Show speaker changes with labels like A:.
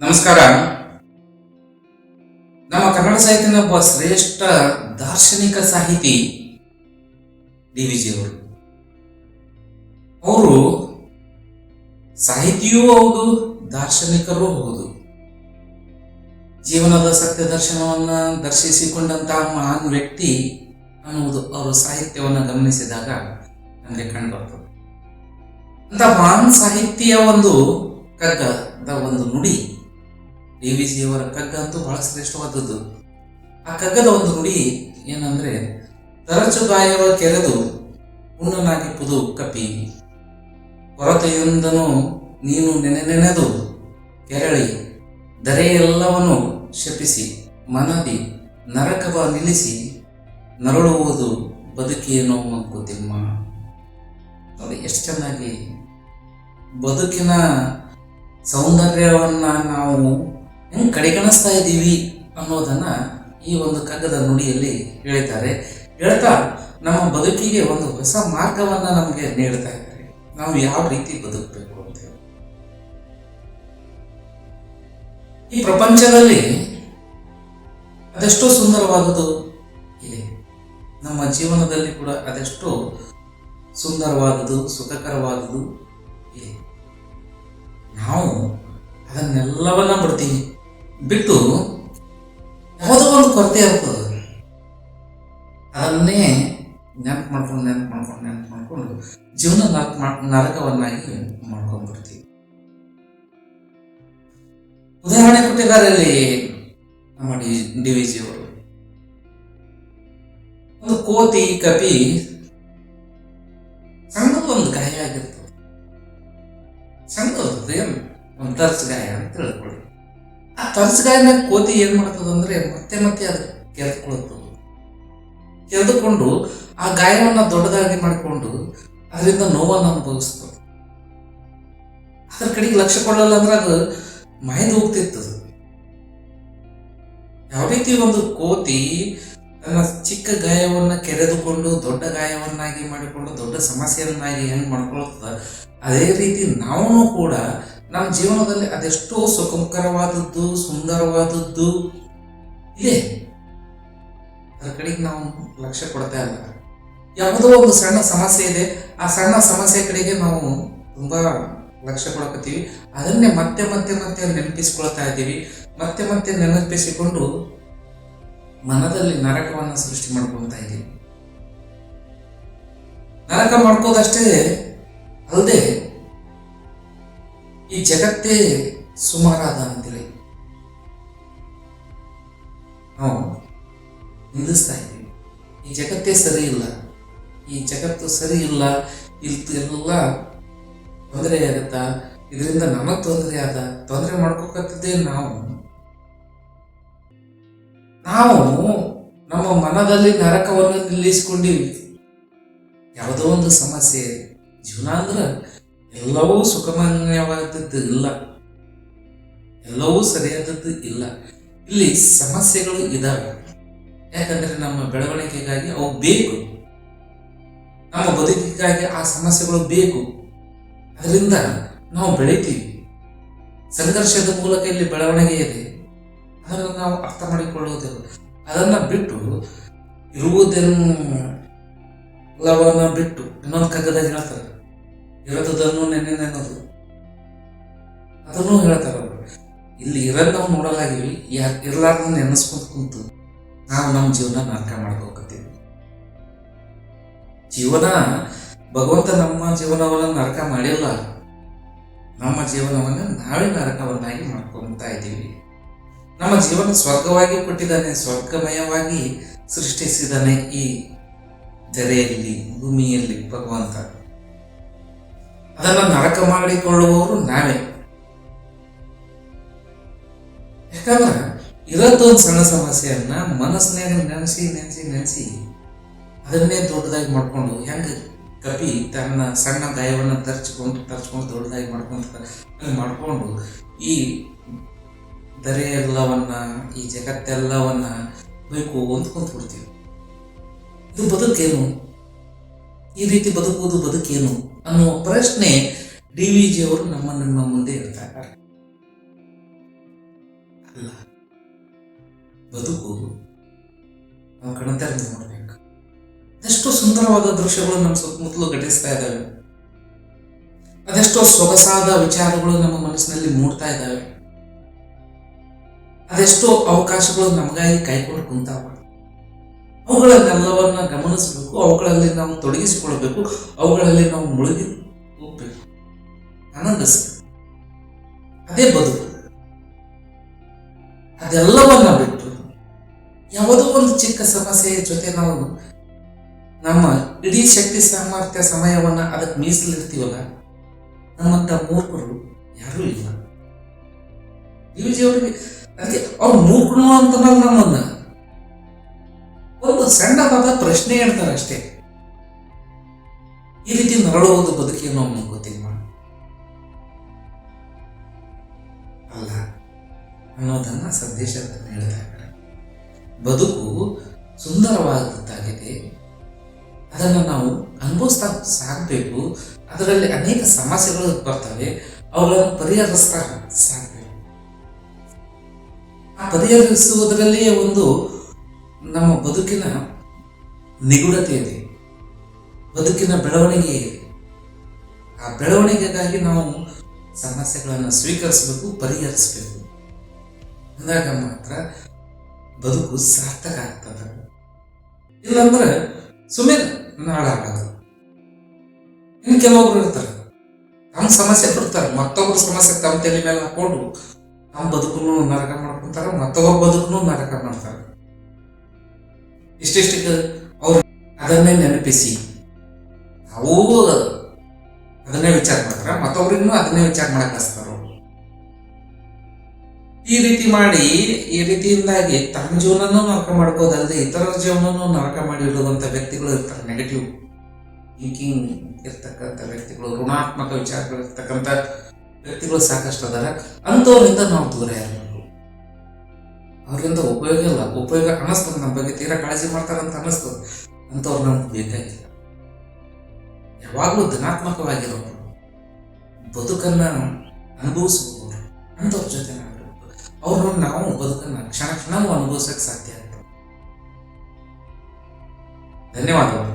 A: ನಮಸ್ಕಾರ. ನಮ್ಮ ಕನ್ನಡ ಸಾಹಿತ್ಯದ ಒಬ್ಬ ಶ್ರೇಷ್ಠ ದಾರ್ಶನಿಕ ಸಾಹಿತಿ ಡಿ ವಿಜಿಯವರು ಅವರು ಸಾಹಿತಿಯೂ ಹೌದು, ದಾರ್ಶನಿಕರೂ ಹೌದು. ಜೀವನದ ಸತ್ಯ ದರ್ಶನವನ್ನ ದರ್ಶಿಸಿಕೊಂಡಂತಹ ಮಹಾನ್ ವ್ಯಕ್ತಿ ಅನ್ನುವುದು ಅವರು ಸಾಹಿತ್ಯವನ್ನು ಗಮನಿಸಿದಾಗ ನನಗೆ ಕಂಡುಬರ್ತದೆ ಅಂತ ಮಹಾನ್ ಸಾಹಿತ್ಯ ಒಂದು ಕಗ್ಗದ ಒಂದು ನುಡಿ. ಡಿ ವಿ ಜಿ ಅವರ ಕಗ್ಗ ಅಂತೂ ಬಹಳ ಶ್ರೇಷ್ಠವಾದದ್ದು. ಆ ಕಗ್ಗದ ಒಂದು ನುಡಿ ಏನಂದ್ರೆ ತರಚು ಗಾಯವ ಕೆರೆದು ಹುಣ್ಣನಾಗಿಪ್ಪುದು ಕಪಿ. ಕೊರತೆಯೊಂದನು ನೀನು ನೆನೆ ನೆನೆದು ಕೆರಳಿ, ದರೆಯೆಲ್ಲವನ್ನು ಶಪಿಸಿ, ಮನದಿ, ನರಕವ ನಿಲ್ಲಿಸಿ, ನರಳುವುದು ಬದುಕಿಯನ್ನು ಮಂಕುತಿಮ್ಮ. ಅದು ಎಷ್ಟು ಚೆನ್ನಾಗಿ ಬದುಕಿನ ಸೌಂದರ್ಯವನ್ನು ನಾವು ಹೆಂಗ್ ಕಡೆಗಣಿಸ್ತಾ ಇದ್ದೀವಿ ಅನ್ನೋದನ್ನ ಈ ಒಂದು ಕಗ್ಗದ ನುಡಿಯಲ್ಲಿ ಹೇಳ್ತಾರೆ ಹೇಳ್ತಾ ನಮ್ಮ ಬದುಕಿಗೆ ಒಂದು ಹೊಸ ಮಾರ್ಗವನ್ನ ನಮಗೆ ನೀಡ್ತಾ ಇದ್ದಾರೆ. ನಾವು ಯಾವ ರೀತಿ ಬದುಕಬೇಕು ಅಂತ ಈ ಪ್ರಪಂಚದಲ್ಲಿ ಅದೆಷ್ಟೋ ಸುಂದರವಾದದ್ದು ಇದೆ. ನಮ್ಮ ಜೀವನದಲ್ಲಿ ಕೂಡ ಅದೆಷ್ಟೋ ಸುಂದರವಾದದ್ದು, ಸುಖಕರವಾದದ್ದು ಇದೆ. ನಾವು ಅದನ್ನೆಲ್ಲವನ್ನ ಬಿಡ್ತೀವಿ. ಬಿಟ್ಟು ಯಾವುದೋ ಒಂದು ಕೊರತೆ ಇರ್ತದೆ ಅದನ್ನೇ ನೆನಪು ಮಾಡ್ಕೊಂಡು ನೆನಪು ಮಾಡ್ಕೊಂಡು ನೆನಪು ಮಾಡ್ಕೊಂಡು ಜೀವನ ನರಕ ನರಕವನ್ನಾಗಿ ಮಾಡ್ಕೊಂಡ್ಬಿಡ್ತೀವಿ. ಉದಾಹರಣೆ ಕೊಟ್ಟಿದ್ದಾರೆ ಇಲ್ಲಿ ನಮ್ಮ ಡಿ ವಿ ಜಿ ಅವರು. ಒಂದು ಕೋತಿ, ಕಪಿ ಸಣ್ಣದು ಒಂದು ಗಾಯ ಆಗಿರ್ತದೆ. ಸಣ್ಣದು ಏನು ಒಂದು ತರ್ಸ್ ಗಾಯ ಅಂತ ತಿಳ್ಕೊಳ್ಳಿ ಆ ತರ್ಸ್ ಗಾಯನ ಕೋತಿ ಏನ್ ಮಾಡ್ತದ ಅಂದ್ರೆ ಮತ್ತೆ ಮತ್ತೆ ಅದು ಕೆರೆದುಕೊಳ್ಳುತ್ತದೆ ಕೆರೆದುಕೊಂಡು ಆ ಗಾಯವನ್ನು ದೊಡ್ಡದಾಗಿ ಮಾಡಿಕೊಂಡು ಅದರಿಂದ ನೋವನ್ನು ಅನುಭವಿಸ್ತದೆ ಅದ್ರ ಕಡೆಗೆ ಲಕ್ಷ್ಯ ಕೊಡಲ್ಲ ಅಂದ್ರೆ ಅದು ಮೈದು ಹೋಗ್ತಿರ್ತದೆ ಯಾವ ರೀತಿ ಒಂದು ಕೋತಿ ತನ್ನ ಚಿಕ್ಕ ಗಾಯವನ್ನ ಕೆರೆದುಕೊಂಡು ದೊಡ್ಡ ಗಾಯವನ್ನಾಗಿ ಮಾಡಿಕೊಂಡು ದೊಡ್ಡ ಸಮಸ್ಯೆಯನ್ನಾಗಿ ಹೆಂಗ್ ಮಾಡ್ಕೊಳ್ತದ, ಅದೇ ರೀತಿ ನಾವು ಕೂಡ ನಮ್ಮ ಜೀವನದಲ್ಲಿ ಅದೆಷ್ಟೋ ಸುಖಕರವಾದದ್ದು, ಸುಂದರವಾದದ್ದು ಇದೆ ಅದರ ಕಡೆಗೆ ನಾವು ಲಕ್ಷ್ಯ ಕೊಡ್ತಾ ಇಲ್ಲ. ಯಾವುದೋ ಒಂದು ಸಣ್ಣ ಸಮಸ್ಯೆ ಇದೆ, ಆ ಸಣ್ಣ ಸಮಸ್ಯೆ ಕಡೆಗೆ ನಾವು ತುಂಬಾ ಲಕ್ಷ್ಯ ಕೊಡಕತ್ತೀವಿ ಅದನ್ನೇ ಮತ್ತೆ ಮತ್ತೆ ಮತ್ತೆ ನೆನಪಿಸ್ಕೊಳ್ತಾ ಇದ್ದೀವಿ. ಮತ್ತೆ ಮತ್ತೆ ನೆನಪಿಸಿಕೊಂಡು ಮನದಲ್ಲಿ ನರಕವನ್ನು ಸೃಷ್ಟಿ ಮಾಡ್ಕೊಳ್ತಾ ಇದ್ದೀವಿ. ನರಕ ಮಾಡ್ಕೋದಷ್ಟೇ ಜಗತ್ತೇ ಸುಮಾರಾದ ಅಂತೇಳಿ ನಾವು ನಿಂದಿಸ್ತಾ ಇದ್ದೀವಿ. ಈ ಜಗತ್ತೇ ಸರಿ ಇಲ್ಲ. ಈ ಜಗತ್ತು ಸರಿ ಇಲ್ಲ ಎಲ್ಲ ತೊಂದರೆ ಆಗತ್ತಾ? ಇದರಿಂದ ನಮಗೆ ತೊಂದರೆ ಆದ, ತೊಂದರೆ ಮಾಡ್ಕೋಕತ್ತಿದ್ದೇ ನಾವು. ನಾವು ನಮ್ಮ ಮನದಲ್ಲಿ ನರಕವನ್ನು ನಿಲ್ಲಿಸ್ಕೊಂಡಿವಿ. ಯಾವುದೋ ಒಂದು ಸಮಸ್ಯೆ. ಜೀವನ ಅಂದ್ರೆ ಎಲ್ಲವೂ ಸುಖಮಯವಾದದ್ದು ಇಲ್ಲ. ಎಲ್ಲವೂ ಸರಿಯಾದದ್ದು ಇಲ್ಲ. ಇಲ್ಲಿ ಸಮಸ್ಯೆಗಳು ಇದಾವೆ. ಯಾಕಂದ್ರೆ ನಮ್ಮ ಬೆಳವಣಿಗೆಗಾಗಿ ಅವು ಬೇಕು. ನಮ್ಮ ಬದುಕಿಗಾಗಿ ಆ ಸಮಸ್ಯೆಗಳು ಬೇಕು. ಅದರಿಂದ ನಾವು ಬೆಳಿತೀವಿ. ಸಂಘರ್ಷದ ಮೂಲಕ ಇಲ್ಲಿ ಬೆಳವಣಿಗೆ ಇದೆ. ಅದನ್ನು ನಾವು ಅರ್ಥ ಮಾಡಿಕೊಳ್ಳುವುದಿಲ್ಲ. ಅದನ್ನ ಬಿಟ್ಟು ಇರುವುದನ್ನು ಲವನ್ನ ಬಿಟ್ಟು ಇನ್ನೊಂದು ಕಗ್ಗದಾಗ ಹೇಳ್ತಾರೆ. ಇರೋದನ್ನು ನೆನೆ ನೆನದು. ಅದನ್ನು ಹೇಳ್ತಾರ ಇಲ್ಲಿ ಇರೋದ್ ನಾವು ನೋಡಲಾಗಿವಿ ಯಾ ಇರ್ಲಾರ್ದ ನೆನೆಸ್ಕೊಂತ ಕುಂತು ನಾವು ನಮ್ಮ ಜೀವನ ನರಕ ಮಾಡ್ಕೋಕತ್ತೀವಿ ಜೀವನ ಭಗವಂತ ನಮ್ಮ ಜೀವನವನ್ನು ನರಕ ಮಾಡಿಲ್ಲ. ನಮ್ಮ ಜೀವನವನ್ನು ನಾವೇ ನರಕವನ್ನಾಗಿ ಮಾಡ್ಕೊಂತಾ ಇದ್ದೀವಿ. ನಮ್ಮ ಜೀವನ ಸ್ವರ್ಗವಾಗಿ ಕೊಟ್ಟಿದ್ದಾನೆ, ಸ್ವರ್ಗಮಯವಾಗಿ ಸೃಷ್ಟಿಸಿದ್ದಾನೆ ಈ ಧರೆಯಲ್ಲಿ ಭೂಮಿಯಲ್ಲಿ ಭಗವಂತ. ಅದನ್ನು ನರಕ ಮಾಡಿಕೊಳ್ಳುವವರು ನಾವೇ. ಯಾಕಂದ್ರೆ ಒಂದು ಸಣ್ಣ ಸಮಸ್ಯೆಯನ್ನ ಮನಸ್ಸಿನಾಗ ನೆನೆಸಿ ನೆನೆಸಿ ನೆನೆಸಿ ಅದನ್ನೇ ದೊಡ್ಡದಾಗಿ ಮಾಡ್ಕೊಂಡು ಹೆಂಗ ಕಪಿ ತನ್ನ ಸಣ್ಣ ಗಾಯವನ್ನು ತರ್ಚ್ಕೊಂಡು ತರ್ಚ್ಕೊಂಡು ದೊಡ್ಡದಾಗಿ ಮಾಡ್ಕೊಂತ ಮಾಡಿಕೊಂಡು ಈ ದರೆ ಎಲ್ಲವನ್ನ ಈ ಜಗತ್ತೆಲ್ಲವನ್ನ ಬೇಕು ಅಂತ ಕುಂತ್ಬಿಡ್ತೀವಿ. ಇದು ಬದುಕೇನು? ಈ ರೀತಿ ಬದುಕುವುದು ಬದುಕೇನು? ಅನ್ನುವ ಪ್ರಶ್ನೆ ಡಿ ವಿ ಜಿ ಅವರು ನಮ್ಮ ನಿಮ್ಮ ಮುಂದೆ ಇರ್ತಾರೆ ಅಲ್ಲ, ಬದುಕು ನಾವು ಕಣತೆರೆದು ನೋಡ್ಬೇಕು. ಅದೆಷ್ಟೋ ಸುಂದರವಾದ ದೃಶ್ಯಗಳು ನಮ್ಮ ಸುತ್ತಮುತ್ತಲು ಘಟಿಸ್ತಾ ಇದ್ದಾವೆ. ಅದೆಷ್ಟೋ ಸೊಗಸಾದ ವಿಚಾರಗಳು ನಮ್ಮ ಮನಸ್ಸಿನಲ್ಲಿ ಮೂಡ್ತಾ ಇದ್ದಾವೆ. ಅದೆಷ್ಟೋ ಅವಕಾಶಗಳು ನಮಗಾಗಿ ಕೈಕೊಂಡು ಕುಂತಾವ. ಅವುಗಳನ್ನೆಲ್ಲವನ್ನ ಗಮನಿಸಬೇಕು, ಅವುಗಳಲ್ಲಿ ನಾವು ತೊಡಗಿಸಿಕೊಳ್ಬೇಕು, ಅವುಗಳಲ್ಲಿ ನಾವು ಮುಳುಗಿ ಹೋಗ್ಬೇಕು. ಆನಂದಿಸ್ಬೇಕು ಅದೇ ಬದುಕು. ಅದೆಲ್ಲವನ್ನ ಬಿಟ್ಟು ಯಾವುದೋ ಒಂದು ಚಿಕ್ಕ ಸಮಸ್ಯೆಯ ಜೊತೆ ನಾವು ನಮ್ಮ ಇಡೀ ಶಕ್ತಿ ಸಾಮರ್ಥ್ಯ ಸಮಯವನ್ನ ಅದಕ್ಕೆ ಮೀಸಲಿರ್ತೀವಲ್ಲ ನಮ್ಮಂತ ಮೂರ್ಖರು ಯಾರೂ ಇಲ್ಲ. ಅವರಿಗೆ, ಅದಕ್ಕೆ ಅವ್ರು ಮೂರ್ಖನು ಅಂತ ನಮ್ಮನ್ನ ಒಂದು ಪ್ರಶ್ನೆ ಹೇಳ್ತಾರೆ ಅಷ್ಟೇ. ಈ ರೀತಿ ನರಳುವುದು ಬದುಕೇನೋ ಅನ್ನೋ ಗೊತ್ತಿಲ್ಲ ಅಲ್ಲ, ಅನ್ನೋದನ್ನ ಸಂದೇಶದಲ್ಲಿ ಹೇಳ್ತಾ ಬದುಕು ಸುಂದರವಾದದ್ದಾಗಿದೆ. ಅದನ್ನು ನಾವು ಅನುಭವಿಸ್ತಾ ಸಾಗಬೇಕು. ಅದರಲ್ಲಿ ಅನೇಕ ಸಮಸ್ಯೆಗಳು ಬರ್ತವೆ. ಅವುಗಳನ್ನು ಪರಿಹರಿಸ್ತಾ ಸಾಕಬೇಕು ಆ ಪರಿಹರಿಸುವುದರಲ್ಲಿಯೇ ಒಂದು ನಮ್ಮ ಬದುಕಿನ ನಿಗೂಢತೆ ಇದೆ ಬದುಕಿನ ಬೆಳವಣಿಗೆ ಆ ಬೆಳವಣಿಗೆಗಾಗಿ ನಾವು ಸಮಸ್ಯೆಗಳನ್ನು ಸ್ವೀಕರಿಸಬೇಕು, ಪರಿಹರಿಸಬೇಕು. ಅಂದಾಗ ಮಾತ್ರ ಬದುಕು ಸಾರ್ಥಕ ಆಗ್ತದೆ. ಇಲ್ಲಾಂದ್ರೆ ಸುಮ್ಮನೆ ನಾಳಾಗದು ಇನ್ನು ಕೆಲವೊಬ್ರು ಇರ್ತಾರೆ. ತಮ್ಮ ಸಮಸ್ಯೆ ಕೊಡ್ತಾರೆ ಮತ್ತೊಬ್ಬರ ಸಮಸ್ಯೆ ತಮ್ಮ ತಲೆ ಮೇಲೆ ಹಾಕೊಂಡು ತಮ್ಮ ಬದುಕನ್ನು ನರಕ ಮಾಡ್ಕೊಂತಾರೆ, ಮತ್ತೊಬ್ಬ ಬದುಕನ್ನು ನರಕ ಮಾಡ್ತಾರೆ. ಇಷ್ಟಿಷ್ಟಕ್ಕೆ ಅದನ್ನೇ ನೆನಪಿಸಿ. ಅವು ಅದನ್ನೇ ವಿಚಾರ ಮಾಡ್ತಾರ. ಮತ್ತೊಬ್ರಿಗೂ ಅದನ್ನೇ ವಿಚಾರ ಮಾಡಕ್ ಅವ್ರು. ಈ ರೀತಿ ಮಾಡಿ, ಈ ರೀತಿಯಿಂದಾಗಿ ತಮ್ಮ ಜೀವನನೂ ನರಕ ಮಾಡ್ಕೋದಲ್ಲದೆ ಇತರರ ಜೀವನನೂ ನರಕ ಮಾಡಿ ಇಡುವಂತ ವ್ಯಕ್ತಿಗಳು ಇರ್ತಾರೆ. ನೆಗೆಟಿವ್ ಥಿಂಕಿಂಗ್ ಇರ್ತಕ್ಕಂಥ ವ್ಯಕ್ತಿಗಳು, ಋಣಾತ್ಮಕ ವಿಚಾರಗಳು ಇರ್ತಕ್ಕಂಥ ವ್ಯಕ್ತಿಗಳು ಸಾಕಷ್ಟು ಅದಾರ. ಅಂಥವ್ರಿಂದ ನಾವು ದೂರ ಇರಬೇಕು. ಅವರಿಂದ ಉಪಯೋಗ ಇಲ್ಲ. ಉಪಯೋಗ ಅನ್ನಿಸ್ತದೆ. ನಮ್ಮ ಬಗ್ಗೆ ತೀರಾ ಕಾಳಜಿ ಮಾಡ್ತಾರಂತ ಅನ್ನಿಸ್ತದೆ. ಅಂಥವ್ರು ನಮ್ಗೆ ಬೇಕಾಗಿಲ್ಲ ಯಾವಾಗಲೂ ಧನಾತ್ಮಕವಾಗಿರೋರು ಬದುಕನ್ನ ಅನುಭವಿಸಬಹುದು ಅಂಥವ್ರ ಜೊತೆ ನಾವು ಅವ್ರು ನಾವು ಬದುಕನ್ನ ಕ್ಷಣ ಕ್ಷಣವೂ ಅನುಭವಿಸಕ್ಕೆ ಸಾಧ್ಯ ಆಗ್ತದೆ ಧನ್ಯವಾದಗಳು.